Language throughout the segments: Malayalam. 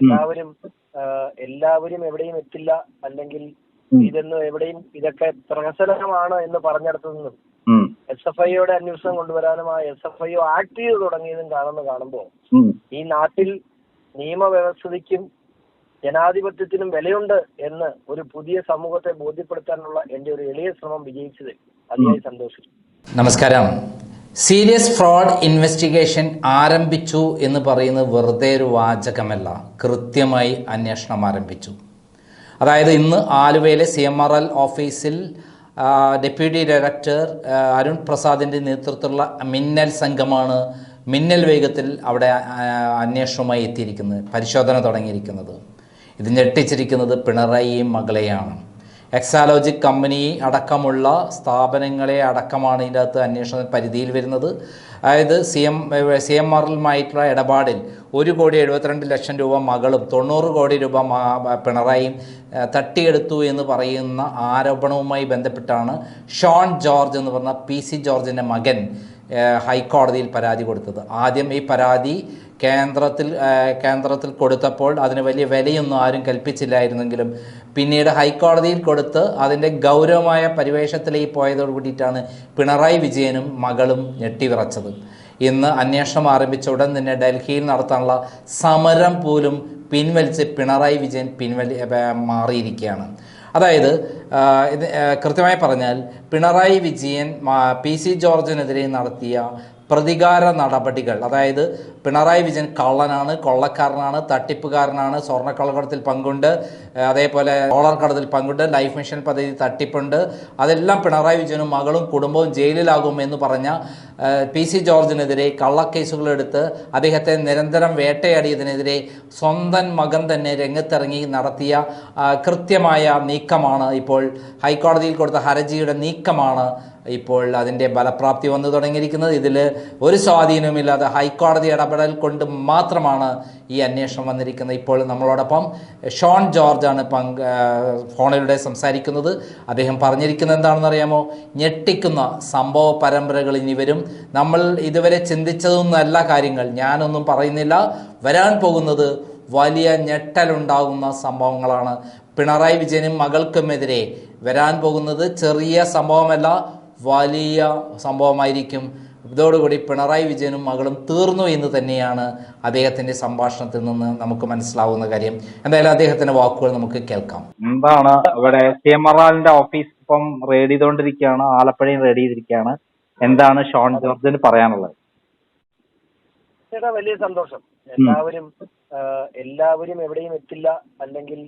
എല്ലാവരും എല്ലാവരും എവിടെയും എത്തില്ല അല്ലെങ്കിൽ ഇതെന്ന് എവിടെയും ഇതൊക്കെ പ്രഹസനമാണ് എന്ന് പറഞ്ഞിടത്തു നിന്നും ഉം. എസ് എഫ് ഐയുടെ അന്വേഷണം കൊണ്ടുവരാനും ആ എസ് എഫ് ഐ ആക്ട് ചെയ്ത് തുടങ്ങിയതും കാണുന്ന കാണുമ്പോൾ ഈ നാട്ടിൽ നിയമവ്യവസ്ഥയ്ക്കും ജനാധിപത്യത്തിനും വിലയുണ്ട് എന്ന് ഒരു പുതിയ സമൂഹത്തെ ബോധ്യപ്പെടുത്താനുള്ള എന്റെ ഒരു എളിയ ശ്രമം വിജയിച്ചതിൽ അതിയായി സന്തോഷിച്ചു നമസ്കാരം. സീരിയസ് ഫ്രോഡ് ഇൻവെസ്റ്റിഗേഷൻ ആരംഭിച്ചു എന്ന് പറയുന്നത് വെറുതെ ഒരു വാചകമല്ല. കൃത്യമായി അന്വേഷണം ആരംഭിച്ചു. അതായത് ഇന്ന് ആലുവയിലെ സി എം ആർ എൽ ഓഫീസിൽ ഡെപ്യൂട്ടി ഡയറക്ടർ അരുൺ പ്രസാദിന്റെ നേതൃത്വത്തിലുള്ള മിന്നൽ സംഘമാണ് മിന്നൽ വേഗത്തിൽ അവിടെ അന്വേഷണവുമായി എത്തിയിരിക്കുന്നത് പരിശോധന തുടങ്ങിയിരിക്കുന്നത്. ഇത് ഞെട്ടിച്ചിരിക്കുന്നത് പിണറായിയും മകളെയാണ്. എക്സാലോജിക് കമ്പനി അടക്കമുള്ള സ്ഥാപനങ്ങളെ അടക്കമാണ് ഇതിന്റെ അകത്ത് അന്വേഷണ പരിധിയിൽ വരുന്നത്. അതായത് സി എം സി എം ആറിലുമായിട്ടുള്ള ഇടപാടിൽ ഒരു കോടി എഴുപത്തിരണ്ട് ലക്ഷം രൂപ മകളും തൊണ്ണൂറ് കോടി രൂപ പിണറായിയും തട്ടിയെടുത്തു എന്ന് പറയുന്ന ആരോപണവുമായി ബന്ധപ്പെട്ടാണ് ഷോൺ ജോർജ് എന്ന് പറഞ്ഞ പി സി ജോർജിന്റെ മകൻ ഹൈക്കോടതിയിൽ പരാതി കൊടുത്തത്. ആദ്യം ഈ പരാതി കേന്ദ്രത്തിൽ കേന്ദ്രത്തിൽ കൊടുത്തപ്പോൾ അതിന് വലിയ വിലയൊന്നും ആരും കൽപ്പിച്ചില്ലായിരുന്നെങ്കിലും പിന്നീട് ഹൈക്കോടതിയിൽ കൊടുത്ത് അതിന്റെ ഗൗരവമായ പരിവേഷത്തിലേക്ക് പോയതോട് കൂടിയിട്ടാണ് പിണറായി വിജയനും മകളും ഞെട്ടിവിറച്ചത്. ഇന്ന് അന്വേഷണം ആരംഭിച്ച ഉടൻ തന്നെ ഡൽഹിയിൽ നടത്താനുള്ള സമരം പോലും പിൻവലിച്ച് പിണറായി വിജയൻ പിൻവലി മാറിയിരിക്കുകയാണ്. അതായത് ഇത് കൃത്യമായി പറഞ്ഞാൽ പിണറായി വിജയൻ പി സി ജോർജിനെതിരെ നടത്തിയ പ്രതികാര നടപടികൾ അതായത് പിണറായി വിജയൻ കള്ളനാണ് കൊള്ളക്കാരനാണ് തട്ടിപ്പുകാരനാണ് സ്വർണക്കള്ളക്കടത്തിൽ പങ്കുണ്ട് അതേപോലെ ഡോളർ കടത്തിൽ പങ്കുണ്ട് ലൈഫ് മിഷൻ പദ്ധതി തട്ടിപ്പുണ്ട്. അതെല്ലാം പിണറായി വിജയനും മകളും കുടുംബവും ജയിലിലാകും എന്ന് പറഞ്ഞ പി സി ജോർജിനെതിരെ കള്ളക്കേസുകളെടുത്ത് അദ്ദേഹത്തെ നിരന്തരം വേട്ടയാടിയതിനെതിരെ സ്വന്തം മകൻ തന്നെ രംഗത്തിറങ്ങി നടത്തിയ കൃത്യമായ നീക്കമാണ് ഇപ്പോൾ ഹൈക്കോടതിയിൽ കൊടുത്ത ഹർജിയുടെ നീക്കമാണ് ഇപ്പോൾ അതിന്റെ ഫലപ്രാപ്തി വന്നു തുടങ്ങിയിരിക്കുന്നത്. ഇതിൽ ഒരു സ്വാധീനവുമില്ലാതെ ഹൈക്കോടതി ഇടപെടൽ കൊണ്ട് മാത്രമാണ് ഈ അന്വേഷണം വന്നിരിക്കുന്നത്. ഇപ്പോൾ നമ്മളോടൊപ്പം ഷോൺ ജോർജാണ് പങ്ക് ഫോണിലൂടെ സംസാരിക്കുന്നത്. അദ്ദേഹം പറഞ്ഞിരിക്കുന്നത് എന്താണെന്ന് അറിയാമോ ഞെട്ടിക്കുന്ന സംഭവ പരമ്പരകൾ ഇനി വരും. നമ്മൾ ഇതുവരെ ചിന്തിച്ചതൊന്നല്ല കാര്യങ്ങൾ. ഞാനൊന്നും പറയുന്നില്ല. വരാൻ പോകുന്നത് വലിയ ഞെട്ടലുണ്ടാകുന്ന സംഭവങ്ങളാണ്. പിണറായി വിജയനും മകൾക്കുമെതിരെ വരാൻ പോകുന്നത് ചെറിയ സംഭവമല്ല വലിയ സംഭവമായിരിക്കും. ഇതോടുകൂടി പിണറായി വിജയനും മകളും തീർന്നു എന്ന് തന്നെയാണ് അദ്ദേഹത്തിന്റെ സംഭാഷണത്തിൽ നിന്ന് നമുക്ക് മനസ്സിലാവുന്ന കാര്യം. എന്തായാലും അദ്ദേഹത്തിന്റെ വാക്കുകൾ നമുക്ക് കേൾക്കാം. എന്താണ് ഇവിടെ സി എം ആറിന്റെ ഓഫീസ് ഇപ്പം റെഡി ചെയ്തുകൊണ്ടിരിക്കുകയാണ് ആലപ്പുഴയും റെഡി ചെയ്തിരിക്കുകയാണ്. എന്താണ് ഷോൺ ജോർജിന് പറയാനുള്ളത്? ചേട്ടാ വലിയ സന്തോഷം. എല്ലാവരും എല്ലാവരും എവിടെയും എത്തില്ല അല്ലെങ്കിൽ.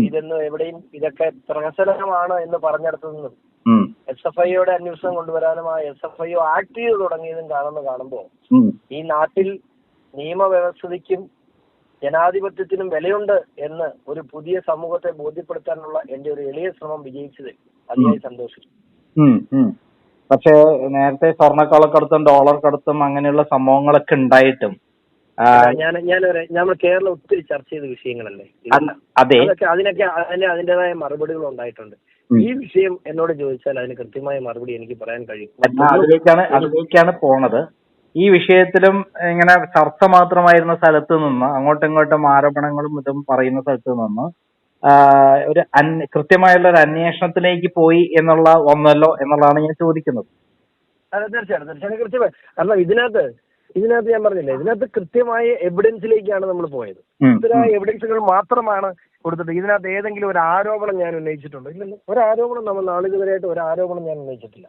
ഇതൊന്നും എവിടെയും ഇതൊക്കെ പ്രഹസനമാണ് എന്ന് പറഞ്ഞിടത്തു നിന്നും ഉം. എസ് എഫ് ഐയുടെ അന്വേഷണം കൊണ്ടുവരാനും ആ എസ് എഫ് ഐ ആക്ട് ചെയ്ത് തുടങ്ങിയതും കാണുന്ന കാണുമ്പോൾ ഈ നാട്ടിൽ നിയമവ്യവസ്ഥയ്ക്കും ജനാധിപത്യത്തിനും വിലയുണ്ട് എന്ന് ഒരു പുതിയ സമൂഹത്തെ ബോധ്യപ്പെടുത്താനുള്ള എന്റെ ഒരു എളിയ ശ്രമം വിജയിച്ചത് അതിയായി സന്തോഷിച്ചു. പക്ഷേ നേരത്തെ സ്വർണക്കള്ളക്കടത്തും ഡോളർ കടത്തും അങ്ങനെയുള്ള സംഭവങ്ങളൊക്കെ ഉണ്ടായിട്ടും ഞാൻ ഞാൻ നമ്മൾ കേരളം ഒത്തിരി ചർച്ച ചെയ്ത വിഷയങ്ങളല്ലേ? അതെ. അതൊക്കെ അതിനൊക്കെ അതിന് അതിന്റേതായ മറുപടികൾ ഉണ്ടായിട്ടുണ്ട്. ഈ വിഷയം എന്നോട് ചോദിച്ചാൽ അതിന് കൃത്യമായ മറുപടി എനിക്ക് പറയാൻ കഴിയും. അതിലേക്കാണ് അതിലേക്കാണ് പോണത്. ഈ വിഷയത്തിലും ഇങ്ങനെ ചർച്ച മാത്രമായിരുന്ന സ്ഥലത്ത് നിന്ന് അങ്ങോട്ടും ഇങ്ങോട്ടും ആരോപണങ്ങളും ഇതും പറയുന്ന സ്ഥലത്ത് നിന്ന് ഒരു കൃത്യമായുള്ള ഒരു അന്വേഷണത്തിലേക്ക് പോയി എന്നുള്ള ഒന്നല്ലോ എന്നുള്ളതാണ് ഞാൻ ചോദിക്കുന്നത്. അതെ തീർച്ചയായിട്ടും തീർച്ചയായും കൃത്യമായി. കാരണം ഇതിനകത്ത് ഇതിനകത്ത് ഞാൻ പറഞ്ഞില്ലേ ഇതിനകത്ത് കൃത്യമായ എവിഡൻസിലേക്കാണ് നമ്മൾ പോയത്. ഇത്തരം എവിഡൻസുകൾ മാത്രമാണ് കൊടുത്തിട്ട് ഇതിനകത്ത് ഏതെങ്കിലും ഒരു ആരോപണം ഞാൻ ഉന്നയിച്ചിട്ടുണ്ട്. ഇല്ലല്ലോ ഒരു ആരോപണം നമ്മൾ നാളിതുവരെയായിട്ട് ഒരു ആരോപണം ഞാൻ ഉന്നയിച്ചിട്ടില്ല.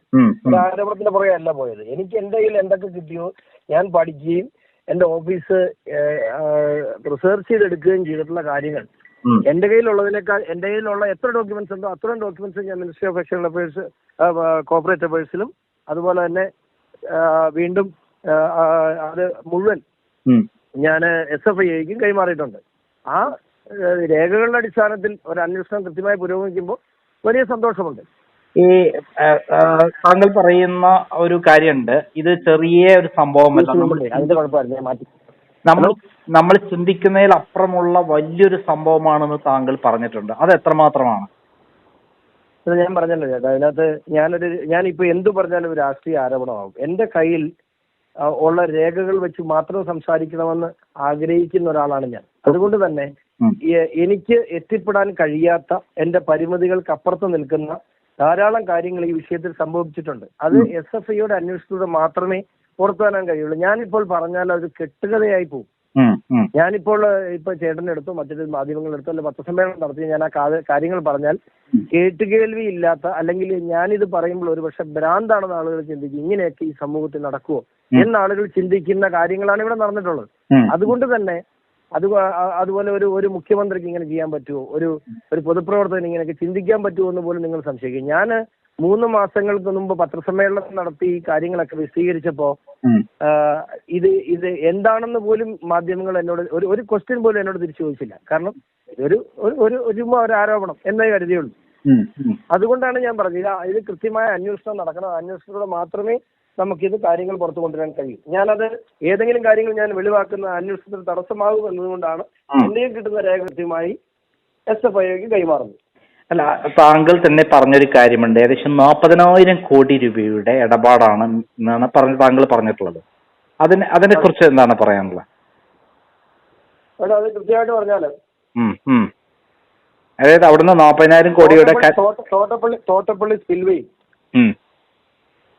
ഒരു ആരോപണത്തിന്റെ പുറകെ അല്ല പോയത്. എനിക്ക് എന്റെ കയ്യിൽ എന്തൊക്കെ കിട്ടിയോ ഞാൻ പഠിക്കുകയും എന്റെ ഓഫീസ് റിസർച്ച് ചെയ്തെടുക്കുകയും ചെയ്തിട്ടുള്ള കാര്യങ്ങൾ. എന്റെ കയ്യിലുള്ളതിനേക്കാൾ എന്റെ കയ്യിലുള്ള എത്ര ഡോക്യുമെന്റ്സ് ഉണ്ടോ അത്രയും ഡോക്യുമെന്റ്സ് ഞാൻ ministry of external affairs corporate അഫയേഴ്സിലും അതുപോലെ തന്നെ വീണ്ടും അത് മുഴുവൻ. ഞാൻ എസ് എഫ് ഐക്കും കൈമാറിയിട്ടുണ്ട്. ആ രേഖകളുടെ അടിസ്ഥാനത്തിൽ ഒരു അന്വേഷണം കൃത്യമായി പുരോഗമിക്കുമ്പോൾ വലിയ സന്തോഷമുണ്ട്. ഈ താങ്കൾ പറയുന്ന ഒരു കാര്യമുണ്ട്. ഇത് ചെറിയ ഒരു സംഭവമല്ല. നമ്മൾ നമ്മൾ ചിന്തിക്കുന്നതിൽ അപ്പുറമുള്ള വലിയൊരു സംഭവമാണെന്ന് താങ്കൾ പറഞ്ഞിട്ടുണ്ട്. അത് എത്രമാത്രമാണ്? ഞാൻ പറഞ്ഞല്ലോ ചേട്ടാ. അതിനകത്ത് ഞാനൊരു ഞാനിപ്പോ എന്തു പറഞ്ഞാലും രാഷ്ട്രീയ ആരോപണമാകും. എന്റെ കയ്യിൽ ഉള്ള രേഖകൾ വെച്ച് മാത്രം സംസാരിക്കണമെന്ന് ആഗ്രഹിക്കുന്ന ഒരാളാണ് ഞാൻ. അതുകൊണ്ട് തന്നെ എനിക്ക് എത്തിപ്പെടാൻ കഴിയാത്ത എന്റെ പരിമിതികൾക്ക് അപ്പുറത്ത് നിൽക്കുന്ന ധാരാളം കാര്യങ്ങൾ ഈ വിഷയത്തിൽ സംഭവിച്ചിട്ടുണ്ട്. അത് എസ് എഫ് ഐയുടെ അന്വേഷണത്തിലൂടെ മാത്രമേ പുറത്തു വരാൻ കഴിയുള്ളൂ. ഞാനിപ്പോൾ പറഞ്ഞാൽ അത് കെട്ടുകഥയായി പോകും. ഞാനിപ്പോൾ ഇപ്പൊ ചേട്ടന്റെ അടുത്തും മറ്റൊരു മാധ്യമങ്ങളുടെ അടുത്തും അല്ലെങ്കിൽ പത്രസമ്മേളനം നടത്തി ഞാൻ ആ കാര്യങ്ങൾ പറഞ്ഞാൽ കേട്ടുകേൾവി ഇല്ലാത്ത അല്ലെങ്കിൽ ഞാനിത് പറയുമ്പോൾ ഒരു പക്ഷെ ഭ്രാന്താണെന്ന് ആളുകൾ ചിന്തിക്കും ഇങ്ങനെയൊക്കെ ഈ സമൂഹത്തിൽ നടക്കുമോ എന്ന് ആളുകൾ ചിന്തിക്കുന്ന കാര്യങ്ങളാണ് ഇവിടെ നടന്നിട്ടുള്ളത്. അതുകൊണ്ട് തന്നെ അത് അതുപോലെ ഒരു ഒരു മുഖ്യമന്ത്രിക്ക് ഇങ്ങനെ ചെയ്യാൻ പറ്റുമോ? ഒരു ഒരു പൊതുപ്രവർത്തകന് ഇങ്ങനെയൊക്കെ ചിന്തിക്കാൻ പറ്റുമോ എന്ന് പോലും നിങ്ങൾ സംശയിക്കും. ഞാൻ മൂന്ന് മാസങ്ങൾക്ക് മുമ്പ് പത്രസമ്മേളനം നടത്തി ഈ കാര്യങ്ങളൊക്കെ വിശദീകരിച്ചപ്പോ ഇത് ഇത് എന്താണെന്ന് പോലും മാധ്യമങ്ങൾ എന്നോട് ഒരു ഒരു ക്വസ്റ്റ്യൻ പോലും എന്നോട് തിരിച്ചു ചോദിച്ചില്ല. കാരണം ഇതൊരു ഒരു ഒരു ഒരു ഒരു ആരോപണം എന്നേ കരുതിയുള്ളൂ. അതുകൊണ്ടാണ് ഞാൻ പറഞ്ഞത് ഇത് കൃത്യമായ അന്വേഷണം നടക്കണം. അന്വേഷണത്തിലൂടെ മാത്രമേ നമുക്കിത് കാര്യങ്ങൾ പുറത്തു കൊണ്ടുവരാൻ കഴിയും. ഞാനത് ഏതെങ്കിലും കാര്യങ്ങൾ ഞാൻ വെളിവാക്കുന്ന അന്വേഷണത്തിന് തടസ്സമാകും എന്നതുകൊണ്ടാണ് എന്തെങ്കിലും കിട്ടുന്ന രേഖ കൃത്യമായി എസ് എഫ് ഐക്ക് കൈമാറുന്നു അല്ല താങ്കൾ തന്നെ പറഞ്ഞൊരു കാര്യമുണ്ട്. ഏകദേശം നാൽപ്പതിനായിരം കോടി രൂപയുടെ ഇടപാടാണ് എന്നാണ് പറഞ്ഞ താങ്കൾ പറഞ്ഞിട്ടുള്ളത്. അതിനെ അതിനെ കുറിച്ച് എന്താണ് പറയാനുള്ളത്? അത് കൃത്യമായിട്ട് പറഞ്ഞാൽ. അതായത് അവിടുന്ന് നാൽപ്പതിനായിരം കോടിയുടെ തോട്ടപ്പള്ളി തോട്ടപ്പള്ളി സ്പിൽവേയിൽ ഉം,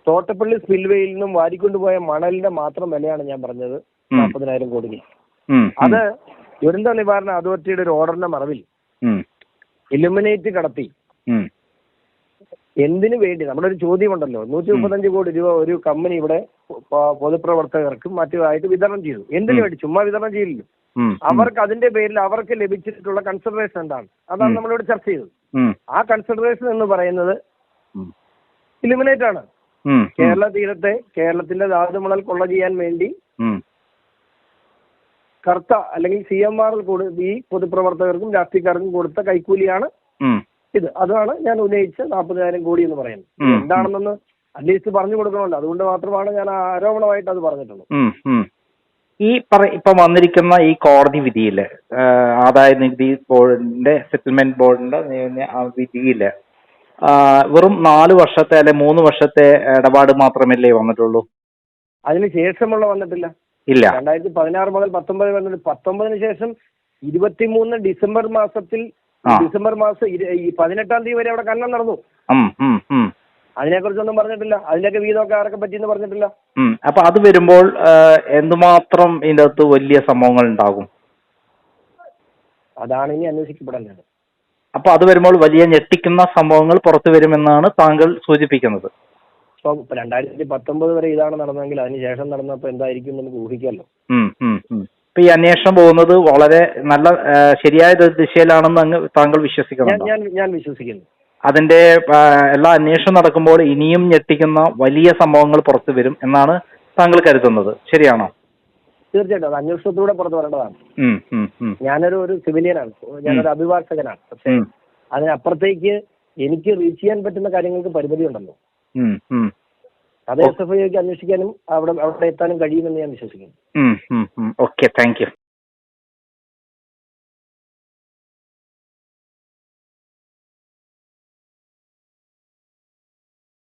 തോട്ടപ്പള്ളി സ്പിൽവേയിൽ നിന്നും വാരിക്കൊണ്ടുപോയ മണലിന്റെ മാത്രം വിലയാണ് ഞാൻ പറഞ്ഞത്. നാൽപ്പതിനായിരം കോടി അത് ദുരന്ത നിവാരണ അതോറിറ്റിയുടെ ഒരു ഓർഡറിന്റെ മറവിൽ ഇലുമിനേറ്റ് കടത്തി. എന്തിനു വേണ്ടി? നമ്മുടെ ഒരു ചോദ്യമുണ്ടല്ലോ. നൂറ്റി മുപ്പത്തഞ്ച് കോടി രൂപ ഒരു കമ്പനി ഇവിടെ പൊതുപ്രവർത്തകർക്കും മറ്റുമായിട്ട് വിതരണം ചെയ്തു. എന്തിനു വേണ്ടി? ചുമ്മാ വിതരണം ചെയ്യില്ലല്ലോ. അവർക്ക് അതിന്റെ പേരിൽ അവർക്ക് ലഭിച്ചിട്ടുള്ള കൺസിഡറേഷൻ എന്താണ്? അതാണ് നമ്മളിവിടെ ചർച്ച ചെയ്തത്. ആ കൺസിഡറേഷൻ എന്ന് പറയുന്നത് ഇലുമിനേറ്റ് ആണ്. കേരള തീരത്തെ കേരളത്തിന്റെ ധാതുമണൽ കൊള്ള ചെയ്യാൻ വേണ്ടി ഉം, കർത്ത അല്ലെങ്കിൽ സി എം ആറിൽ കൊടു ഈ പൊതുപ്രവർത്തകർക്കും രാഷ്ട്രീയക്കാർക്കും കൊടുത്ത കൈക്കൂലിയാണ് ഇത്. അതാണ് ഞാൻ ഉന്നയിച്ച നാൽപ്പതിനായിരം കോടി എന്ന് പറയുന്നത്. എന്താണെന്നൊന്ന് അറ്റ്ലീസ്റ്റ് പറഞ്ഞു കൊടുക്കണമല്ലോ. അതുകൊണ്ട് മാത്രമാണ് ഞാൻ ആരോപണമായിട്ട് അത് പറഞ്ഞിട്ടുള്ളത്. ഈ പറ ഇപ്പൊ വന്നിരിക്കുന്ന ഈ കോടതി വിധിയിൽ ആദായ നികുതി ബോർഡിന്റെ സെറ്റിൽമെന്റ് ബോർഡിന്റെ വിധിയിൽ വെറും നാല് വർഷത്തെ അല്ലെ മൂന്ന് വർഷത്തെ ഇടപാട് മാത്രമല്ലേ വന്നിട്ടുള്ളൂ? അതിന് ശേഷമുള്ള വന്നിട്ടില്ല. ഇല്ല. രണ്ടായിരത്തി പതിനാറ് മുതൽ പത്തൊമ്പത് വരെ പത്തൊമ്പതിന് ശേഷം ഇരുപത്തിമൂന്ന് ഡിസംബർ മാസത്തിൽ ഡിസംബർ മാസം പതിനെട്ടാം തീയതി വരെ അവിടെ കണ്ണം നടന്നു. അതിനെ കുറിച്ചൊന്നും ഉം, അതിനെക്കുറിച്ചൊന്നും പറഞ്ഞിട്ടില്ല. അതിന്റെയൊക്കെ വീതമൊക്കെ ആരൊക്കെ പറ്റിയെന്ന് പറഞ്ഞിട്ടില്ല. അപ്പൊ അത് വരുമ്പോൾ എന്തുമാത്രം ഇതിന്റെ അകത്ത് വലിയ സംഭവങ്ങൾ ഉണ്ടാകും? അതാണ് ഇനി അന്വേഷിക്കപ്പെടേണ്ടത്. അപ്പൊ അത് വരുമ്പോൾ വലിയ ഞെട്ടിക്കുന്ന സംഭവങ്ങൾ പുറത്തു വരുമെന്നാണ് താങ്കൾ സൂചിപ്പിക്കുന്നത്. ഇപ്പൊ രണ്ടായിരത്തി പത്തൊമ്പത് വരെ ഇതാണ് നടന്നതെങ്കിൽ അതിന് ശേഷം നടന്നപ്പോ എന്തായിരിക്കും നമുക്ക് ഊഹിക്കാമല്ലോ. ഇപ്പൊ ഈ അന്വേഷണം പോകുന്നത് വളരെ നല്ല ശരിയായ ദിശയിലാണെന്ന് അങ്ങ് താങ്കൾ വിശ്വസിക്കുന്നു ഞാൻ ഞാൻ വിശ്വസിക്കുന്നു. അതിന്റെ എല്ലാ അന്വേഷണം നടക്കുമ്പോൾ ഇനിയും ഞെട്ടിക്കുന്ന വലിയ സംഭവങ്ങൾ പുറത്തു വരും എന്നാണ് താങ്കൾ കരുതുന്നത്. ശരിയാണോ? തീർച്ചയായിട്ടും. അത് അന്വേഷണത്തിലൂടെ പുറത്തു വരേണ്ടതാണ്. ഞാനൊരു ഒരു സിവിലിയനാണ്. ഞാനൊരു അഭിഭാഷകനാണ്. പക്ഷേ അതിനപ്പുറത്തേക്ക് എനിക്ക് റീച്ച് ചെയ്യാൻ പറ്റുന്ന കാര്യങ്ങൾക്ക് പരിമിതി ഉണ്ടല്ലോ അത് എസ് എഫ് ഐക്ക് അന്വേഷിക്കാനും അവിടെ അവിടെ എത്താനും കഴിയുമെന്ന് ഞാൻ വിശ്വസിക്കുന്നു. Okay thank U